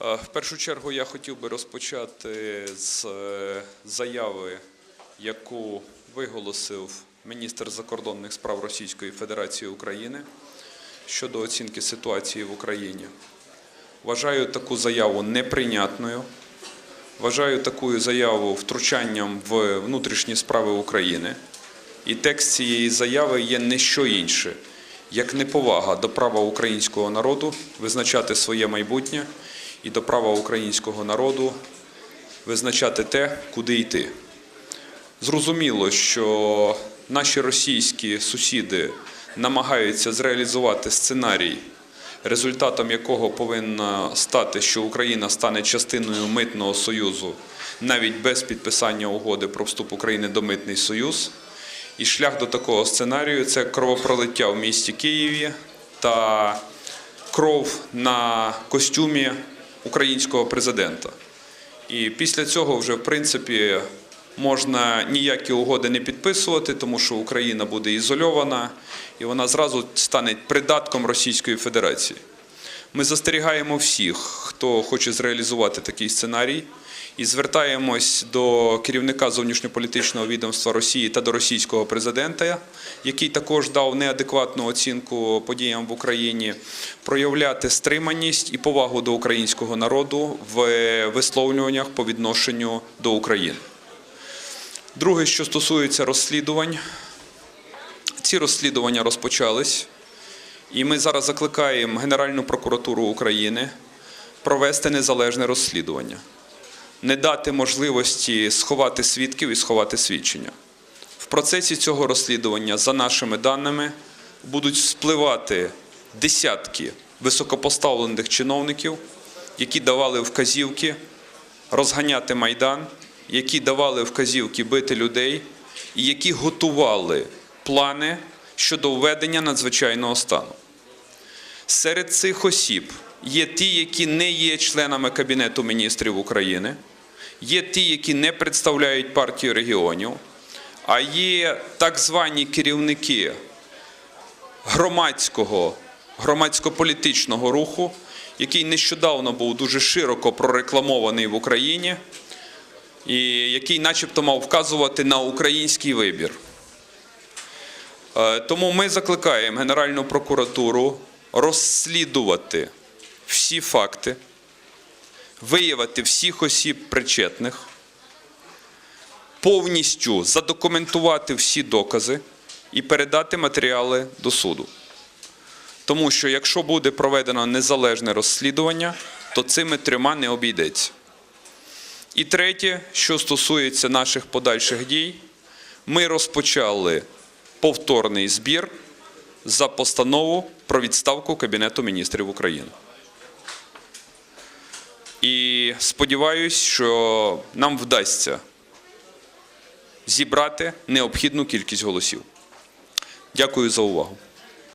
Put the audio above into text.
Е, В першу чергу я хотів би розпочати з е, заяви, яку виголосив міністр закордонних справ Російської Федерації України щодо оцінки ситуації в Україні. Вважаю таку заяву неприйнятною. Вважаю таку заяву втручанням в внутрішні справи України. І текст цієї заяви є не що інше, як неповага до права українського народу визначати своє майбутнє і до права українського народу визначати те, куди йти. Зрозуміло, що наші російські сусіди намагаються зреалізувати сценарій, результатом якого повинно стати, що Україна стане частиною митного союзу навіть без підписання угоди про вступ України до митний союз. І шлях до такого сценарію це кровопролиття в місті Києві та кров на костюмі українського президента. І після цього вже, в принципі, можна ніякі угоди не підписувати, тому що Україна буде ізольована і вона зразу стане придатком Російської Федерації. Ми застерігаємо всіх, хто хоче зреалізувати такий сценарій, і звертаємось до керівника зовнішньополітичного відомства Росії та до російського президента, який також дав неадекватну оцінку подіям в Україні, проявляти стриманість і повагу до українського народу в висловлюваннях по відношенню до України. Друге, що стосується розслідувань, ці розслідування розпочались. І ми зараз закликаємо Генеральну прокуратуру України провести незалежне розслідування, не дати можливості сховати свідків і сховати свідчення. В процесі цього розслідування, за нашими даними, будуть спливати десятки високопоставлених чиновників, які давали вказівки розганяти майдан, які давали вказівки бити людей і які готували плани щодо введення надзвичайного стану. Серед цих осіб є ті, які не є членами Кабінету міністрів України, є ті, які не представляють партію регіонів, а є так звані керівники громадського, громадсько-політичного руху, який нещодавно був дуже широко прорекламований в Україні, і який начебто мав вказувати на український вибір. Е, Тому ми закликаємо Генеральну прокуратуру розслідувати всі факти, виявити всіх осіб причетних, повністю задокументувати всі докази і передати матеріали до суду. Тому що якщо буде проведено незалежне розслідування, то цими трьома не обійдеться. І третє, що стосується наших подальших дій, ми розпочали повторний збір за постанову про відставку Кабінету міністрів України. І сподіваюсь, що нам вдасться зібрати необхідну кількість голосів. Дякую за увагу.